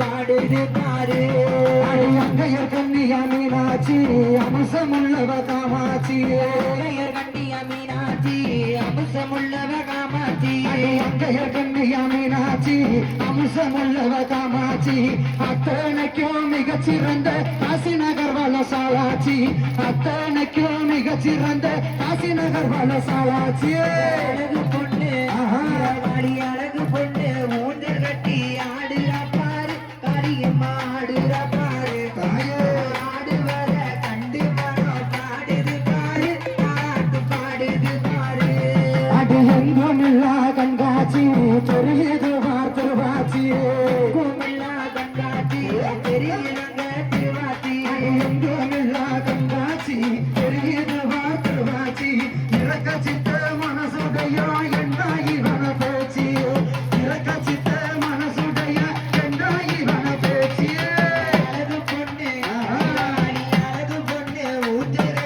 பாடுது பாரு அங்கையர் கண்ணியா மீனாட்சி அம்சமுள்ளவ காமாட்சி. அங்கையர் கண்ணியா மீனாட்சி. அம்சமுள்ளவ காமாட்சி. அங்கையர் கண்ணியா மீனாட்சி அம்சமுள்ளவ காமாட்சி. அத்தனைக்கும் மிகச்சிறந்த காசி நகர் வளசாலாட்சி அத்தனைக்கும் மிகச்சிறந்த காசி நகர் வளசாலாட்சி அழகு பொண்ணு. அழகு பொண்ணு. தெரியுது வார்த்தவாட்சி குமிழா கண்காட்சி தெரியலங்க திருவாச்சி எங்குமில்லா கண்காட்சி தெரியுது வார்த்தவாட்சி இறக்க சித்த மனசுடையா என்றாய் இவன பேச்சு இறக்க சித்த மனசுடைய என்றாய் இவன பேச்சு அழகு பொண்ணு வாடி அழகு பொண்ணு ஊஞ்சல்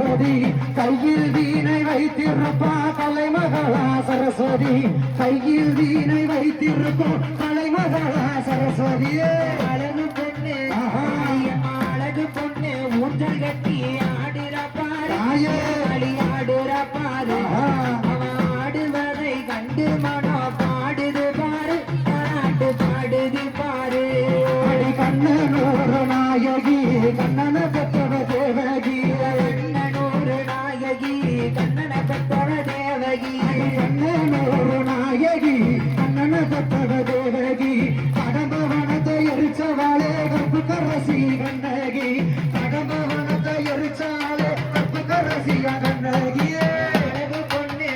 அதிபதி கையில் வீணை வைத்திருப்பா கலைமகளா சரஸ்வதி. கையில் வீணை வைத்திருப்பா கலைமகளா சரஸ்வதியே அழகு பொண்ணு அழகு பொண்ணு ஊஞ்சல் கட்டி ஆடுறா பாரு ஆடுறா பாரு ஆடுவதை கண்டு மனம் பாடுது பாரு பாட்டு பாடுது பாரு. கண்ணனோர நாயகி கண்ணன கண்ணன பெற்றவ தேவகி கடம்பவனத்தை எரிச்சவாளே கற்பு கரசி கண்ணகி. கடம்பவனத்தை எரிச்சாலே கற்பு கரசிய கண்ணகியே. அழகு. பொண்ணு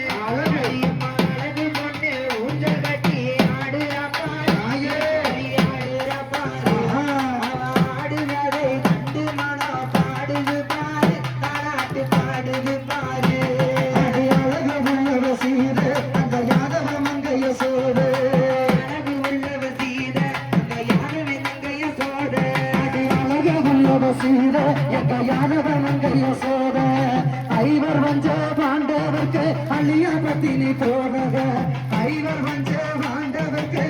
சீத சீரு சோத. ஐவர் வஞ்ச பாண்டவர்க்கு அழியா பத்தினி போதக ஐவர் வஞ்ச பாண்டவர்க்கு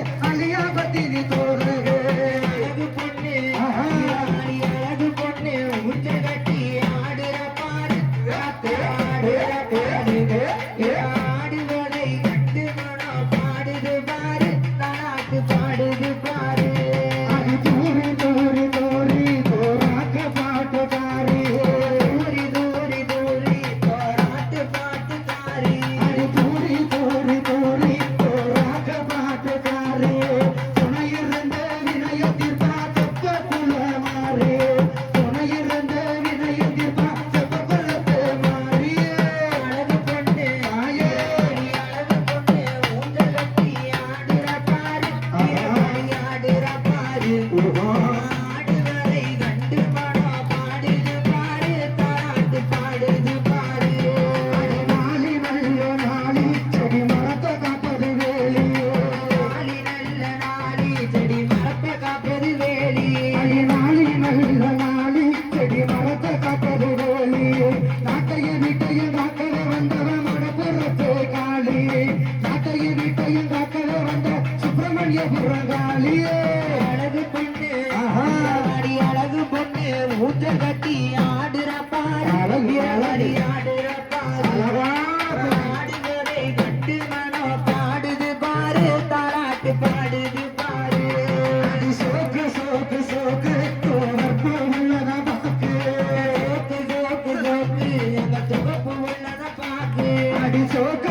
சுப்பிரமணியபுரம் காளியே அழகு பொண்ணு. ஆடி அழகு பொண்ணு. ஊத்த கட்டி ஆடுற பாரு. அழகு, ஆடி அழகு. ஆடுற பாரு. அழகா. ஆடுவதை கண்டு மனம் பாடுது பாரு. தாலாட்டு பாடுது பாரு. அடி சோக்கு சோக்கு சோக்கு. தோறப்பு உள்ளத பாக்கு. சோக்கு சோக்கு சோக்கு. எங்க துவப்பு உள்ளத பாக்கு. அடி சோக்கு